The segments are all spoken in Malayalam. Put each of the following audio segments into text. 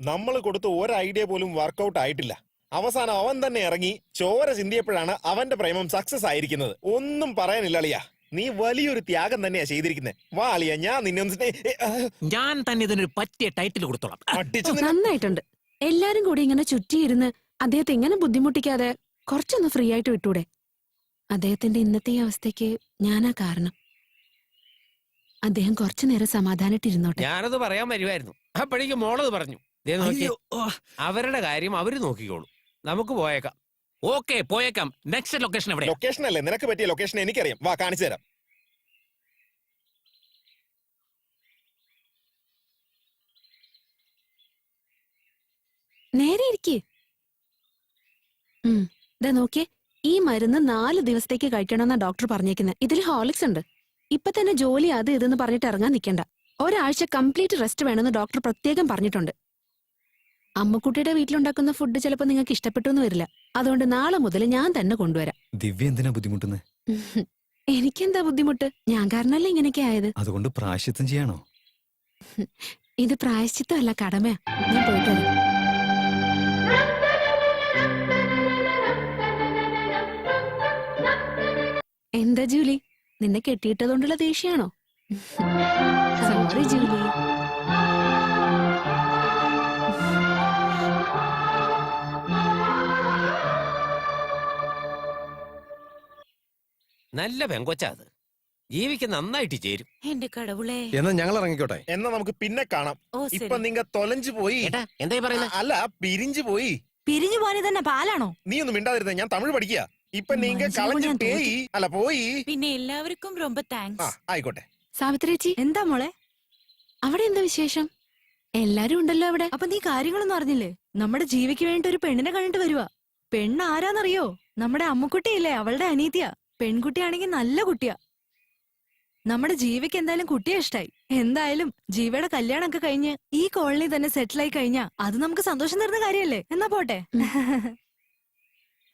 നമ്മൾ കൊടുത്ത ഒരു ഐഡിയ പോലും വർക്കൗട്ട് ആയിട്ടില്ല. അവസാനം അവൻ തന്നെ ഇറങ്ങി ചോര ചിന്തിയപ്പോഴാണ് അവന്റെ പ്രേമം സക്സസ് ആയിരിക്കുന്നത്. ഒന്നും പറയാനില്ല അളിയ. നീ വലിയൊരു ത്യാഗം തന്നെയാ ചെയ്തിരിക്കുന്നത് വാ അളിയ ഞാൻ നിന്നെ ഒന്ന് സ്നേ- ഞാൻ തന്നെ ഇതിനൊരു പറ്റിയ ടൈറ്റിൽ കൊടുത്തോളാം. നിന്നെ- നന്നായിട്ടുണ്ട്. എല്ലാരും കൂടി ഇങ്ങനെ ചുറ്റിയിരുന്ന് അദ്ദേഹത്തെ ഇങ്ങനെ ബുദ്ധിമുട്ടിക്കാതെ കുറച്ചൊന്ന് ഫ്രീ ആയിട്ട് വിട്ടൂടെ? അദ്ദേഹത്തിന്റെ ഇന്നത്തെ ഈ അവസ്ഥയ്ക്ക് ഞാനാ കാരണം. അദ്ദേഹം കുറച്ചു നേരം സമാധാനായിട്ടിരുന്നോട്ടെ ഞാനത് പറയാൻ വരുമായിരുന്നു അപ്പോഴേക്കും മോളത് പറഞ്ഞു. ദേ അവരുടെ കാര്യം അവർ നോക്കിക്കോളൂ. നമുക്ക് പോയേക്കാം. ഓക്കെ പോയേക്കാം. നെക്സ്റ്റ് ലൊക്കേഷൻ എവിടെ ലൊക്കേഷൻ അല്ലേ? നിനക്ക് പറ്റിയ ലൊക്കേഷൻ എനിക്കറിയാം. വാ കാണിച്ചു തരാം. നേരെ ഇരിക്കേ. നോക്കിയേ. ഈ മരുന്ന് നാല് ദിവസത്തേക്ക് കഴിക്കണമെന്നാ ഡോക്ടർ പറഞ്ഞേക്കുന്നത് ഇതിൽ ഹോളിക്സ് ഉണ്ട്. ഇപ്പൊ തന്നെ ജോലി അത് ഇതെന്ന് പറഞ്ഞിട്ട് ഇറങ്ങാൻ നിൽക്കണ്ട ഒരാഴ്ച കംപ്ലീറ്റ് റെസ്റ്റ് വേണമെന്ന് ഡോക്ടർ പ്രത്യേകം പറഞ്ഞിട്ടുണ്ട്. അമ്മക്കുട്ടിയുടെ വീട്ടിലുണ്ടാക്കുന്ന ഫുഡ് ചിലപ്പോ നിങ്ങൾക്ക് ഇഷ്ടപ്പെട്ടു വരില്ല. അതുകൊണ്ട് നാളെ മുതൽ ഞാൻ തന്നെ കൊണ്ടുവരാം. ദിവ്യ എന്തിനാ ബുദ്ധിമുട്ടുന്നത് എനിക്കെന്താ ബുദ്ധിമുട്ട്? ഞാൻ കാരണല്ലേ ഇങ്ങനെയൊക്കെ ആയത്? അതുകൊണ്ട് പ്രായശ്ചിത്തം ചെയ്യാണോ? ഇത് പ്രായശ്ചിത്തമല്ല കടമയാ. ഞാൻ പോയിട്ട് വരാം. എന്താ ജൂലി? നിന്നെ കെട്ടിയിട്ടതുകൊണ്ടുള്ള ദേഷ്യാണോ? Sorry Julie. നല്ല പെങ്കൊച്ചാ അത് ജീവിക്ക് നന്നായിട്ട് ചേരും എന്റെ കടവുളെ എന്നാ ഞങ്ങൾ ഇറങ്ങിക്കോട്ടെ എന്നാ നമുക്ക് പിന്നെ കാണാം ഓ ഇപ്പൊ ശരി നിങ്ങ തൊലഞ്ചു പോയി ഏട്ടാ എന്തായി പറയുന്നത് അല്ല പിരിഞ്ചു പോയി പിരിഞ്ഞു പോകാൻ തന്നെ പാലാണോ നീ ഒന്നും മിണ്ടാതിരുന്ന ഞാൻ തമിഴ് പഠിക്കുക ഇപ്പൊ നീങ്ക മനസ്സിലാവും കളഞ്ഞു ഞാൻ പേയി അല്ല പോയി പിന്നെ എല്ലാവർക്കും ரொம்ப ആ താങ്ക്സ് ആയിക്കോട്ടെ സാവിത്രേച്ചി എന്താ മോളെ അവിടെ എന്താ വിശേഷം എല്ലാരും ഉണ്ടല്ലോ അവിടെ അപ്പൊ നീ കാര്യങ്ങളൊന്നും അറിഞ്ഞില്ലേ നമ്മുടെ ജീവിക്ക് വേണ്ടി ഒരു പെണ്ണിനെ കണ്ടിട്ട് വരുവാ പെണ്ണ് ആരാന്നറിയോ നമ്മുടെ അമ്മുക്കുട്ടിയില്ലേ അവളുടെ അനീതിയാ പെൺകുട്ടിയാണെങ്കിൽ നല്ല കുട്ടിയാ. നമ്മുടെ ജീവിക്ക് എന്തായാലും കുട്ടിയെ ഇഷ്ടായി. എന്തായാലും ജീവയുടെ കല്യാണമൊക്കെ കഴിഞ്ഞ് ഈ കോളനി തന്നെ സെറ്റിൽ ആയി കഴിഞ്ഞാ അത് നമുക്ക് സന്തോഷം തരുന്ന കാര്യല്ലേ എന്നാ പോട്ടെ.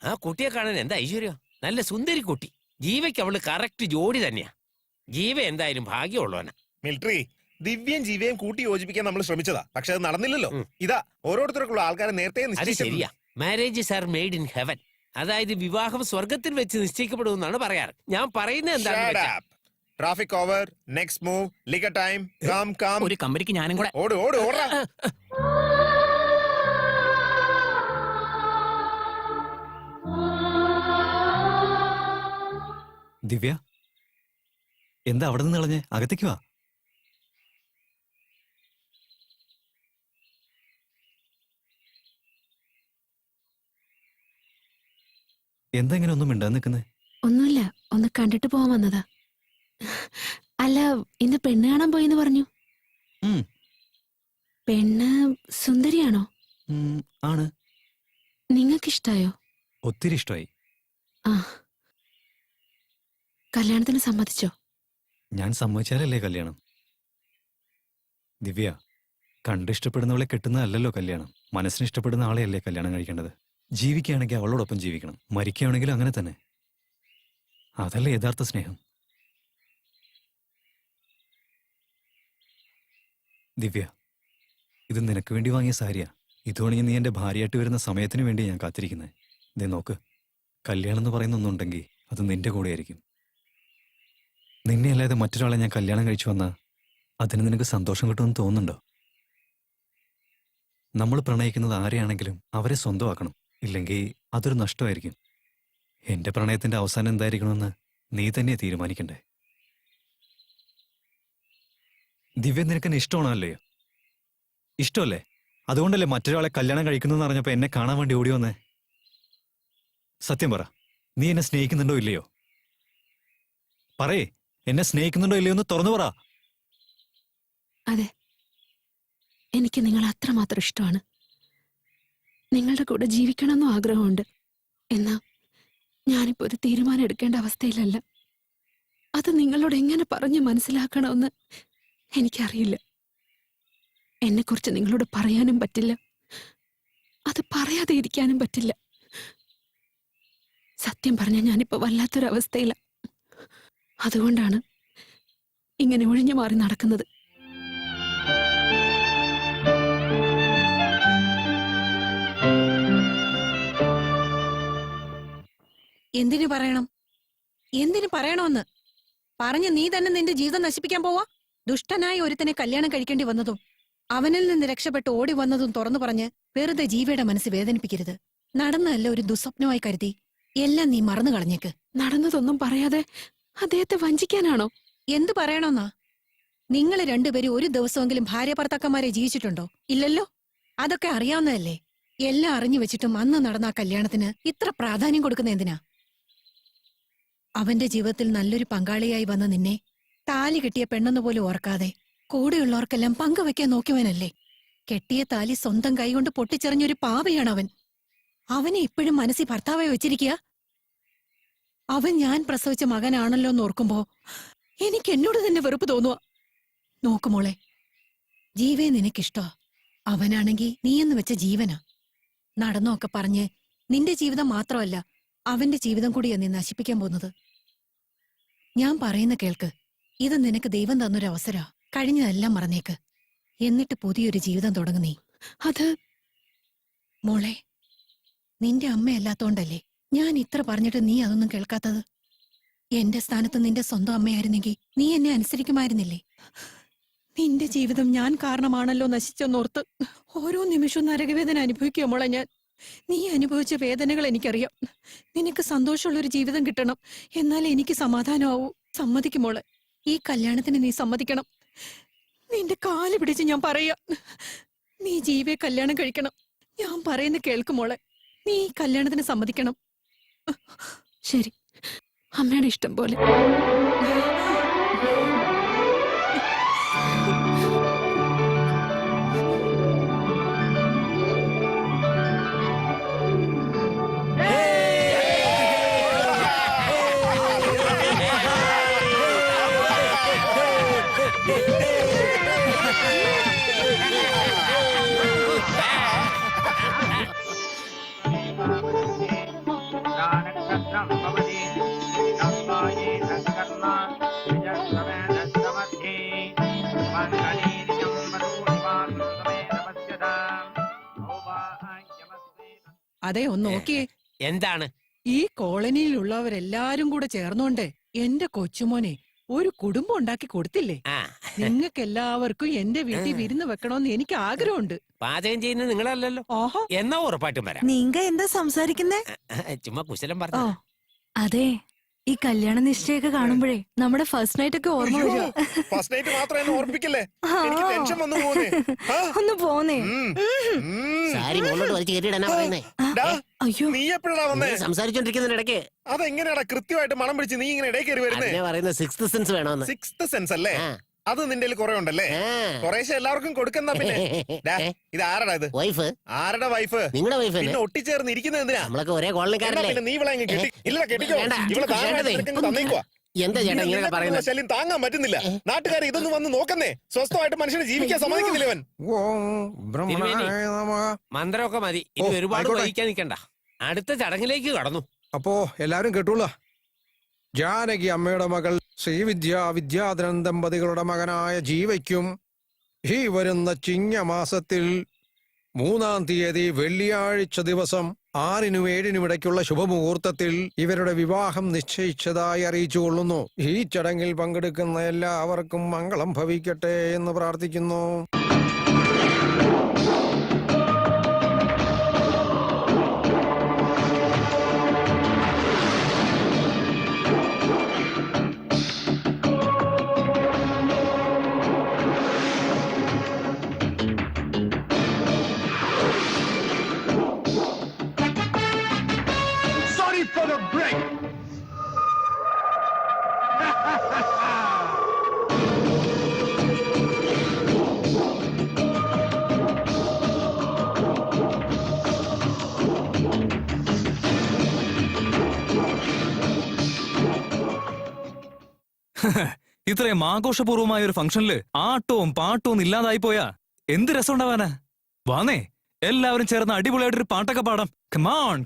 ആ കുട്ടിയെ കാണാൻ എന്താ ഐശ്വര്യം? നല്ല സുന്ദരി കുട്ടി. ജീവയ്ക്ക് അവൾ കറക്റ്റ് ജോഡി തന്നെയാ. ജീവ എന്തായാലും ഭാഗ്യമുള്ളവനാ. മിലിറ്ററി ദിവ്യം ജീവയും കൂട്ടി യോജിപ്പിക്കാൻ നമ്മൾ ശ്രമിച്ചതാ. പക്ഷെ അത് നടന്നില്ലല്ലോ. ഇതാ ഓരോരുത്തർക്കുള്ള ആൾക്കാരെ നേരത്തെ അത് നിശ്ചയിച്ചിട്ടുണ്ട്. ശരിയാ. Marriages are made in heaven അതായത് വിവാഹം സ്വർഗത്തിൽ വെച്ച് നിശ്ചയിക്കപ്പെടുമെന്നാണ് പറയാറ്. ഞാൻ പറയുന്നത് എന്താണ് ട്രാഫിക് ഓവർ നെക്സ്റ്റ് മൂവ് ലിഗ ടൈം കാം കാം. ഒരു കമ്പനിക്ക് ഞാനും കൂടെ ഓട് ഓട് ഓടാ. ദിവ്യ എന്താ അവിടെ നിന്ന് കളഞ്ഞേ? അകത്തേക്ക് വാ. എന്താ ഇങ്ങനെ ഒന്നും മിണ്ടാൻ നിൽക്കുന്നേ? ഒന്നുമില്ല. ഒന്ന് കണ്ടിട്ട് പോവാൻ വന്നതാ. അല്ല ഇന്ന് പെണ്ണ് കാണാൻ പോയിന്ന് പറഞ്ഞു. പെണ്ണ് സുന്ദരിയാണോ? ആണ്. നിങ്ങൾക്കിഷ്ടായോ? ഒത്തിരി ഇഷ്ടമായി ആ. കല്യാണത്തിന് സമ്മതിച്ചോ? ഞാൻ സമ്മതിച്ചാലല്ലേ കല്യാണം? ദിവ്യ കണ്ടിഷ്ടപ്പെടുന്നവളെ കെട്ടുന്നതല്ലല്ലോ കല്യാണം. മനസ്സിന് ഇഷ്ടപ്പെടുന്ന ആളെയല്ലേ കല്യാണം കഴിക്കേണ്ടത്? ജീവിക്കുകയാണെങ്കിൽ അവളോടൊപ്പം ജീവിക്കണം. മരിക്കുകയാണെങ്കിൽ അങ്ങനെ തന്നെ. അതല്ല യഥാർത്ഥ സ്നേഹം? ദിവ്യ ഇത് നിനക്ക് വേണ്ടി വാങ്ങിയ സാരിയാ. ഇതുവാണെങ്കിൽ നീ എന്റെ ഭാര്യയായിട്ട് വരുന്ന സമയത്തിന് വേണ്ടി ഞാൻ കാത്തിരിക്കുന്നത് ദേ നോക്ക്. കല്യാണം എന്ന് പറയുന്ന ഒന്നുണ്ടെങ്കിൽ അത് നിന്റെ കൂടെ ആയിരിക്കും നിന്നെ അല്ലാതെ മറ്റൊരാളെ ഞാൻ കല്യാണം കഴിച്ചു വന്നാൽ അതിന് നിനക്ക് സന്തോഷം കിട്ടുമെന്ന് തോന്നുന്നുണ്ടോ? നമ്മൾ പ്രണയിക്കുന്നത് ആരെയാണെങ്കിലും അവരെ സ്വന്തമാക്കണം. ഇല്ലെങ്കിൽ അതൊരു നഷ്ടമായിരിക്കും. എന്റെ പ്രണയത്തിന്റെ അവസാനം എന്തായിരിക്കണമെന്ന് നീ തന്നെ തീരുമാനിക്കണ്ടേ? ദിവ്യ നിനക്കെന്നെ ഇഷ്ടമാണോ അല്ലയോ ഇഷ്ടമല്ലേ? അതുകൊണ്ടല്ലേ മറ്റൊരാളെ കല്യാണം കഴിക്കുന്നതെന്ന് അറിഞ്ഞപ്പോ എന്നെ കാണാൻ വേണ്ടി ഓടി വന്നേ? സത്യം പറ നീ എന്നെ സ്നേഹിക്കുന്നുണ്ടോ ഇല്ലയോ? പറയേ എന്നെ സ്നേഹിക്കുന്നുണ്ടോ ഇല്ലയോ എന്ന് തുറന്നു പറ. അതെ എനിക്ക് നിങ്ങളെ അത്രമാത്രം ഇഷ്ടമാണ്. നിങ്ങളുടെ കൂടെ ജീവിക്കണമെന്നും ആഗ്രഹമുണ്ട്. എന്നാ ഞാനിപ്പോ ഒരു തീരുമാനം എടുക്കേണ്ട അവസ്ഥയിലല്ല. അത് നിങ്ങളോട് എങ്ങനെ പറഞ്ഞ് മനസ്സിലാക്കണമെന്ന് എനിക്കറിയില്ല. എന്നെക്കുറിച്ച് നിങ്ങളോട് പറയാനും പറ്റില്ല. അത് പറയാതെ ഇരിക്കാനും പറ്റില്ല. സത്യം പറഞ്ഞ ഞാനിപ്പോ വല്ലാത്തൊരവസ്ഥയില. അതുകൊണ്ടാണ് ഇങ്ങനെ ഒഴിഞ്ഞു മാറി നടക്കുന്നത്. എന്തിനു പറയണം? എന്തിനു പറയണമെന്ന്? പറഞ്ഞ് നീ തന്നെ നിന്റെ ജീവിതം നശിപ്പിക്കാൻ പോവാ? ദുഷ്ടനായ ഒരുത്തനെ കല്യാണം കഴിക്കേണ്ടി വന്നതും അവനിൽ നിന്ന് രക്ഷപ്പെട്ട് ഓടി വന്നതും തുറന്നു പറഞ്ഞ് വെറുതെ ജീവിയുടെ മനസ്സ് വേദനിപ്പിക്കരുത്. നടന്നതല്ല ഒരു ദുസ്വപ്നമായി കരുതി. എല്ലാം നീ മറന്നു കളഞ്ഞേക്ക്. നടന്നതൊന്നും പറയാതെ അദ്ദേഹത്തെ വഞ്ചിക്കാനാണോ? എന്തു പറയണമെന്നാ? നിങ്ങൾ രണ്ടുപേരും ഒരു ദിവസമെങ്കിലും ഭാര്യ ഭർത്താക്കന്മാരെ ജീവിച്ചിട്ടുണ്ടോ? ഇല്ലല്ലോ. അതൊക്കെ അറിയാവുന്നതല്ലേ. എല്ലാം അറിഞ്ഞു വെച്ചിട്ടും അന്ന് നടന്ന ആ കല്യാണത്തിന് ഇത്ര പ്രാധാന്യം കൊടുക്കുന്ന എന്തിനാ? അവന്റെ ജീവിതത്തിൽ നല്ലൊരു പങ്കാളിയായി വന്ന നിന്നെ താലി കിട്ടിയ പെണ്ണെന്ന് പോലും ഓർക്കാതെ കൂടെയുള്ളവർക്കെല്ലാം പങ്കുവെക്കാൻ നോക്കിയവനല്ലേ? കെട്ടിയ താലി സ്വന്തം കൈകൊണ്ട് പൊട്ടിച്ചെറിഞ്ഞൊരു പാവയാണ് അവൻ അവനെ ഇപ്പോഴും മനസ്സിൽ ഭർത്താവായി വെച്ചിരിക്കുക? അവൻ ഞാൻ പ്രസവിച്ച മകനാണല്ലോ എന്ന് ഓർക്കുമ്പോ എനിക്ക് എന്നോട് തന്നെ വെറുപ്പ് തോന്നുക. നോക്കുമോളെ ജീവേ നിനക്കിഷ്ടോ? അവനാണെങ്കി നീയെന്ന് വെച്ച ജീവനാ. നടന്നൊക്കെ പറഞ്ഞ് നിന്റെ ജീവിതം മാത്രമല്ല അവന്റെ ജീവിതം കൂടിയാ നീ നശിപ്പിക്കാൻ പോകുന്നത്. ഞാൻ പറയുന്ന കേൾക്ക്. ഇത് നിനക്ക് ദൈവം തന്നൊരു അവസരാ കഴിഞ്ഞതെല്ലാം മറന്നേക്ക്. എന്നിട്ട് പുതിയൊരു ജീവിതം തുടങ്ങുന്നേ അത് മോളെ നിന്റെ അമ്മയല്ലാത്തോണ്ടല്ലേ ഞാൻ ഇത്ര പറഞ്ഞിട്ട് നീ അതൊന്നും കേൾക്കാത്തത്? എന്റെ സ്ഥാനത്ത് നിന്റെ സ്വന്തം അമ്മയായിരുന്നെങ്കിൽ നീ എന്നെ അനുസരിക്കുമായിരുന്നില്ലേ? നിന്റെ ജീവിതം ഞാൻ കാരണമാണല്ലോ നശിച്ചെന്നോർത്ത് ഓരോ നിമിഷവും നരകവേദന അനുഭവിക്കുക മോളെ ഞാൻ. നീ അനുഭവിച്ച വേദനകൾ എനിക്കറിയാം. നിനക്ക് സന്തോഷമുള്ള ഒരു ജീവിതം കിട്ടണം. എന്നാൽ എനിക്ക് സമാധാനമാവൂ. സമ്മതിക്കും മോളെ. ഈ കല്യാണത്തിന് നീ സമ്മതിക്കണം. നിന്റെ കാൽ പിടിച്ച് ഞാൻ പറയാ. നീ ജീവിയെ കല്യാണം കഴിക്കണം. ഞാൻ പറയുന്ന കേൾക്കുമോളെ നീ കല്യാണത്തിന് സമ്മതിക്കണം. ശരി. അമ്മയുടെ ഇഷ്ടം പോലെ. അതെ ഒന്ന് നോക്കിയേ. എന്താണ്? ഈ കോളനിയിലുള്ളവരെല്ലാരും കൂടെ ചേർന്നോണ്ട് എന്റെ കൊച്ചുമോനെ ഒരു കുടുംബം ഉണ്ടാക്കി കൊടുത്തില്ലേ? ആ. നിങ്ങൾക്ക് എല്ലാവർക്കും എന്റെ വീട്ടിൽ വിരുന്ന് വെക്കണമെന്ന് എനിക്ക് ആഗ്രഹമുണ്ട്. പാചകം ചെയ്യുന്നത് നിങ്ങളല്ലല്ലോ. ഓഹോ എന്നാ ഉറപ്പായിട്ടും വരാം. നിങ്ങ എന്താ സംസാരിക്കുന്നേ? ചുമ്മാ കുശലം പറഞ്ഞു അതെ ഈ കല്യാണ നിശ്ചയൊക്കെ കാണുമ്പോഴേ നമ്മുടെ ഫസ്റ്റ് നൈറ്റ് ഒക്കെ ഓർമ്മ വരുവാ ഫസ്റ്റ് നൈറ്റ് മാത്രം എനിക്ക് ടെൻഷൻ വന്നു പോകുന്നേ ഒന്ന് പോന്നേ. സാരി വലിച്ചു പറയുന്നേ? അയ്യോ. നീ എപ്പോഴാ വന്നേ? അതെങ്ങനെയാടാ കൃത്യമായിട്ട് മണം പിടിച്ച് നീ ഇങ്ങനെ ഇടയിൽ കയറി വരുന്നേ? അതിനെ പറയുന്ന സിക്സ് സെൻസ് വേണമെന്ന് സെൻസ് അല്ലേ. അത് നിന്റെ കുറെ ഉണ്ടല്ലേ? കൊറേശ കുറേശ്ശെ എല്ലാവർക്കും കൊടുക്കുന്ന പിന്നെ. ഡാ, ഇത് ആരടാ ഇത്? വൈഫ്. ആരുടെ വൈഫ്? നിങ്ങളുടെ വൈഫ് പിന്നെ ഒട്ടിച്ചേർന്ന് ഇരിക്കുന്നത് എന്തിനാ? നമ്മളൊക്കെ ഒരേ എന്നാ കോളനിക്കാരല്ലേ. പിന്നെ നീ ഇവളെ അങ്ങ് കെട്ടി ഇല്ല കെട്ടിക്കോ. വേണ്ട. ഇവളെ വേണ്ടതേ. തന്നേക്കുവാ. എന്താ ചേട്ടാ ഇങ്ങനെ പറയുന്നത്? ശല്യം താങ്ങാൻ പറ്റുന്നില്ല. നാട്ടുകാർ ഇതൊന്നും വന്ന് നോക്കുന്നേ. സ്വസ്ഥമായിട്ട് മനുഷ്യനെ ജീവിക്കാൻ സമ്മതിക്കുന്നില്ല. മന്ത്രമൊക്കെ മതി. ഇനി ഓ, ഒരുപാട് ആയിക്കോട്ടെ. വഹിക്കാൻ നിൽക്കണ്ട. അടുത്ത ചടങ്ങിലേക്ക് കടന്നു. അപ്പോ എല്ലാരും കേട്ടോളൂ. ജാനകി അമ്മയുടെ മകൾ ശ്രീവിദ്യ വിദ്യാധരൻ ദമ്പതികളുടെ മകനായ ജീവയ്ക്കും ഈ വരുന്ന ചിങ്ങമാസത്തിൽ മൂന്നാം തീയതി വെള്ളിയാഴ്ച ദിവസം ആറിനും ഏഴിനും ഇടയ്ക്കുള്ള ശുഭമുഹൂർത്തത്തിൽ ഇവരുടെ വിവാഹം നിശ്ചയിച്ചതായി അറിയിച്ചു കൊള്ളുന്നു. ഈ ചടങ്ങിൽ പങ്കെടുക്കുന്ന എല്ലാവർക്കും മംഗളം ഭവിക്കട്ടെ എന്ന് പ്രാർത്ഥിക്കുന്നു. ഇത്രയും ആഘോഷപൂർവമായ ഒരു ഫംഗ്ഷനിൽ ആട്ടവും പാട്ടവും ഇല്ലാതായി പോയാ എന്ത് രസം ഉണ്ടാവാനാ വാന്നേ എല്ലാവരും ചേർന്ന് അടിപൊളിയായിട്ടൊരു പാട്ടൊക്കെ പാടാം. കമാൺ